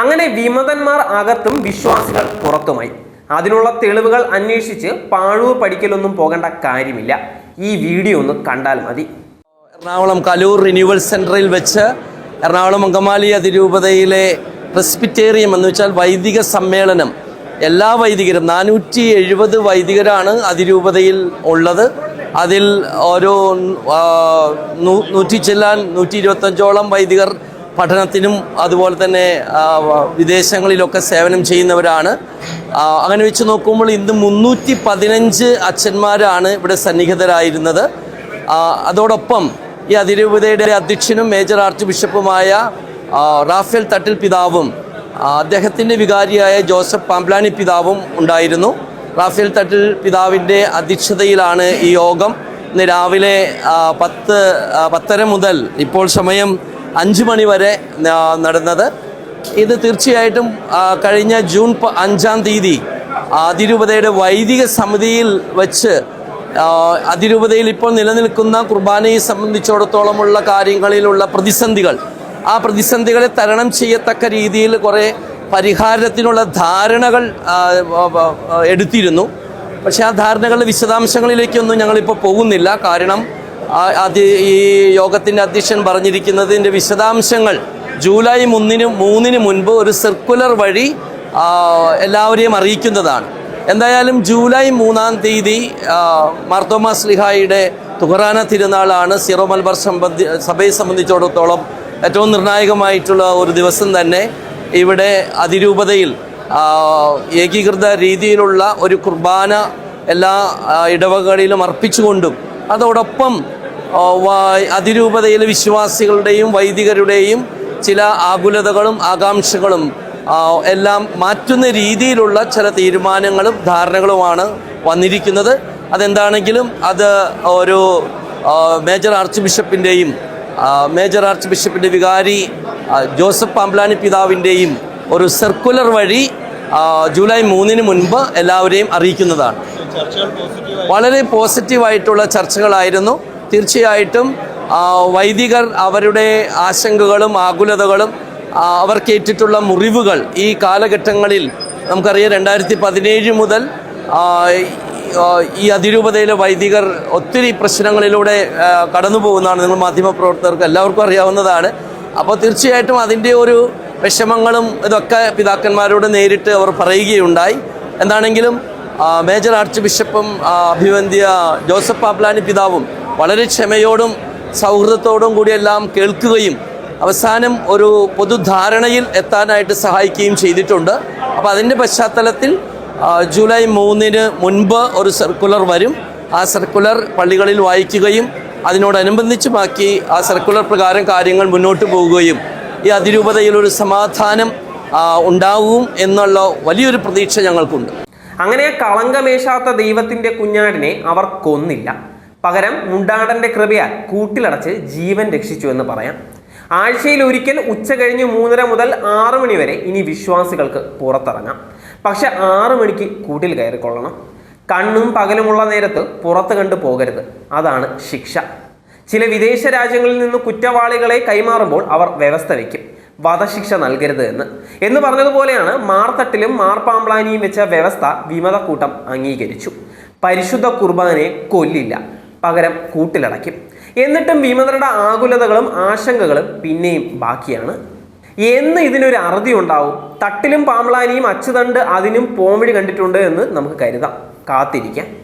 അങ്ങനെ വിമതന്മാർ അകത്തും വിശ്വാസികൾ പുറത്തുമായി. അതിനുള്ള തെളിവുകൾ അന്വേഷിച്ച് പാഴൂർ പഠിക്കലൊന്നും പോകേണ്ട കാര്യമില്ല. ഈ വീഡിയോ ഒന്ന് കണ്ടാൽ മതി. എറണാകുളം കലൂർ റിന്യൂവൽ സെന്ററിൽ വെച്ച് എറണാകുളം അങ്കമാലി അതിരൂപതയിലെ പ്രസ്പിറ്റേറിയം എന്ന് വെച്ചാൽ വൈദിക സമ്മേളനം. എല്ലാ വൈദികരും നാനൂറ്റി എഴുപത് വൈദികരാണ് അതിരൂപതയിൽ ഉള്ളത്. അതിൽ ഓരോ നൂറ്റി ചെല്ലാൻ നൂറ്റി ഇരുപത്തഞ്ചോളം വൈദികർ പഠനത്തിനും അതുപോലെ തന്നെ വിദേശങ്ങളിലൊക്കെ സേവനം ചെയ്യുന്നവരാണ്. അങ്ങനെ വെച്ച് നോക്കുമ്പോൾ ഇന്ന് മുന്നൂറ്റി പതിനഞ്ച് അച്ഛന്മാരാണ് ഇവിടെ സന്നിഹിതരായിരുന്നത്. അതോടൊപ്പം ഈ അതിരൂപതയുടെ അധ്യക്ഷനും മേജർ ആർച്ച് ബിഷപ്പുമായ റാഫേൽ തട്ടിൽ പിതാവും അദ്ദേഹത്തിന്റെ വികാരിയായ ജോസഫ് പാംപ്ലാനി പിതാവും ഉണ്ടായിരുന്നു. റാഫേൽ തട്ടിൽ പിതാവിന്റെ അധ്യക്ഷതയിലാണ് ഈ യോഗം. ഇന്ന് രാവിലെ പത്ത് പത്തര മുതൽ ഇപ്പോൾ സമയം അഞ്ച് മണി വരെ നടന്നത്. ഇത് തീർച്ചയായിട്ടും കഴിഞ്ഞ ജൂൺ അഞ്ചാം തീയതി അതിരൂപതയുടെ വൈദിക സമിതിയിൽ വച്ച് അതിരൂപതയിൽ ഇപ്പോൾ നിലനിൽക്കുന്ന കുർബാനയെ സംബന്ധിച്ചിടത്തോളമുള്ള കാര്യങ്ങളിലുള്ള പ്രതിസന്ധികൾ ആ പ്രതിസന്ധികളെ തരണം ചെയ്യത്തക്ക രീതിയിൽ കുറേ പരിഹാരത്തിനുള്ള ധാരണകൾ എടുത്തിരുന്നു. പക്ഷേ ആ ധാരണകളുടെ വിശദാംശങ്ങളിലേക്കൊന്നും ഞങ്ങളിപ്പോൾ പോകുന്നില്ല. കാരണം ഈ യോഗത്തിന്റെ അധ്യക്ഷൻ പറഞ്ഞിരിക്കുന്നതിന്റെ വിശദാംശങ്ങൾ. ജൂലൈ മൂന്നിന് മൂന്നിന് മുൻപ് ഒരു സർക്കുലർ വഴി എല്ലാവരെയും അറിയിക്കുന്നതാണ്. എന്തായാലും ജൂലൈ മൂന്നാം തീയതി മാർത്തോമ സ്ലിഹായിയുടെ തുഹറാന തിരുനാളാണ് സിറോ മലബാർ സംബന്ധി സഭയെ സംബന്ധിച്ചിടത്തോളം ഏറ്റവും നിർണായകമായിട്ടുള്ള ഒരു ദിവസം തന്നെ ഇവിടെ അതിരൂപതയിൽ ഏകീകൃത രീതിയിലുള്ള ഒരു കുർബാന എല്ലാ ഇടവകളിലും അർപ്പിച്ചുകൊണ്ടും അതോടൊപ്പം അതിരൂപതയിലെ വിശ്വാസികളുടെയും വൈദികരുടെയും ചില ആകുലതകളും ആകാംക്ഷകളും എല്ലാം മാറ്റുന്ന രീതിയിലുള്ള ചില തീരുമാനങ്ങളും ധാരണകളുമാണ് വന്നിരിക്കുന്നത്. അതെന്താണെങ്കിലും അത് ഒരു മേജർ ആർച്ച് ബിഷപ്പിന്റെയും മേജർ ആർച്ച് ബിഷപ്പിന്റെ വികാരി ജോസഫ് പാമ്പ്ലാനി പിതാവിന്റെയും ഒരു സർക്കുലർ വഴി ജൂലൈ മൂന്നിന് മുൻപ് എല്ലാവരെയും അറിയിക്കുന്നതാണ്. വളരെ പോസിറ്റീവായിട്ടുള്ള ചർച്ചകളായിരുന്നു. തീർച്ചയായിട്ടും വൈദികർ അവരുടെ ആശങ്കകളും ആകുലതകളും അവർക്കേറ്റിട്ടുള്ള മുറിവുകൾ ഈ കാലഘട്ടങ്ങളിൽ നമുക്കറിയാം രണ്ടായിരത്തി പതിനേഴ് മുതൽ ഈ- അതിരൂപതയിലെ വൈദികർ ഒത്തിരി പ്രശ്നങ്ങളിലൂടെ കടന്നു പോകുന്നതാണ് നിങ്ങൾ മാധ്യമപ്രവർത്തകർക്ക് എല്ലാവർക്കും അറിയാവുന്നതാണ്. അപ്പോൾ തീർച്ചയായിട്ടും അതിന്റെ ഒരു വിഷമങ്ങളും ഇതൊക്കെ പിതാക്കന്മാരോട് നേരിട്ട് അവർ പറയുകയുണ്ടായി. എന്താണെങ്കിലും മേജർ ആർച്ച് ബിഷപ്പും ആ, അഭിവന്ദ്യ ജോസഫ് പാപ്ലാനി പിതാവും വളരെ ക്ഷമയോടും സൗഹൃദത്തോടും കൂടിയെല്ലാം കേൾക്കുകയും അവസാനം ഒരു പൊതുധാരണയിൽ എത്താനായിട്ട് സഹായിക്കുകയും ചെയ്തിട്ടുണ്ട്. അപ്പോൾ അതിന്റെ പശ്ചാത്തലത്തിൽ ജൂലൈ മൂന്നിന് മുൻപ് ഒരു സർക്കുലർ വരും. ആ സർക്കുലർ പള്ളികളിൽ വായിക്കുകയും അതിനോടനുബന്ധിച്ച് ബാക്കി ആ സർക്കുലർ പ്രകാരം കാര്യങ്ങൾ മുന്നോട്ട് പോവുകയും ഈ അതിരൂപതയിൽ ഒരു സമാധാനം ഉണ്ടാവും എന്നുള്ള വലിയൊരു പ്രതീക്ഷ ഞങ്ങൾക്കുണ്ട്. അങ്ങനെ കളങ്കമേശാത്ത ദൈവത്തിന്റെ കുഞ്ഞാടിനെ അവർ കൊന്നില്ല. പകരം മുണ്ടാടന്റെ കൃപയാൽ കൂട്ടിലടച്ച് ജീവൻ രക്ഷിച്ചു എന്ന് പറയാം. ആഴ്ചയിൽ ഒരിക്കൽ ഉച്ച കഴിഞ്ഞ് മൂന്നര മുതൽ ആറു മണി വരെ ഇനി വിശ്വാസികൾക്ക് പുറത്തിറങ്ങാം. പക്ഷെ ആറു മണിക്ക് കൂട്ടിൽ കയറിക്കൊള്ളണം കണ്ണും പകലുമുള്ള നേരത്ത് പുറത്ത് കണ്ടു പോകരുത്. അതാണ് ശിക്ഷ. ചില വിദേശ രാജ്യങ്ങളിൽ നിന്ന് കുറ്റവാളികളെ കൈമാറുമ്പോൾ അവർ വ്യവസ്ഥ വയ്ക്കും വധശിക്ഷ നൽകരുത് എന്ന്. എന്ന് പറഞ്ഞതുപോലെയാണ് മാർത്തട്ടിലും മാർപ്പാമ്പ്ലാനിയും വെച്ച വ്യവസ്ഥ വിമതക്കൂട്ടം അംഗീകരിച്ചു. പരിശുദ്ധ കുർബാനെ കൊല്ലില്ല. പകരം കൂട്ടിലടയ്ക്കും എന്നിട്ടും വിമതരുടെ ആകുലതകളും ആശങ്കകളും പിന്നെയും ബാക്കിയാണ്. എന്ന് ഇതിനൊരു അറുതി ഉണ്ടാവും തട്ടിലും പാമ്പളാനിയും അച്ചുതണ്ട് അതിനും പോംവഴി കണ്ടിട്ടുണ്ട് എന്ന് നമുക്ക് കരുതാം. കാത്തിരിക്കാം.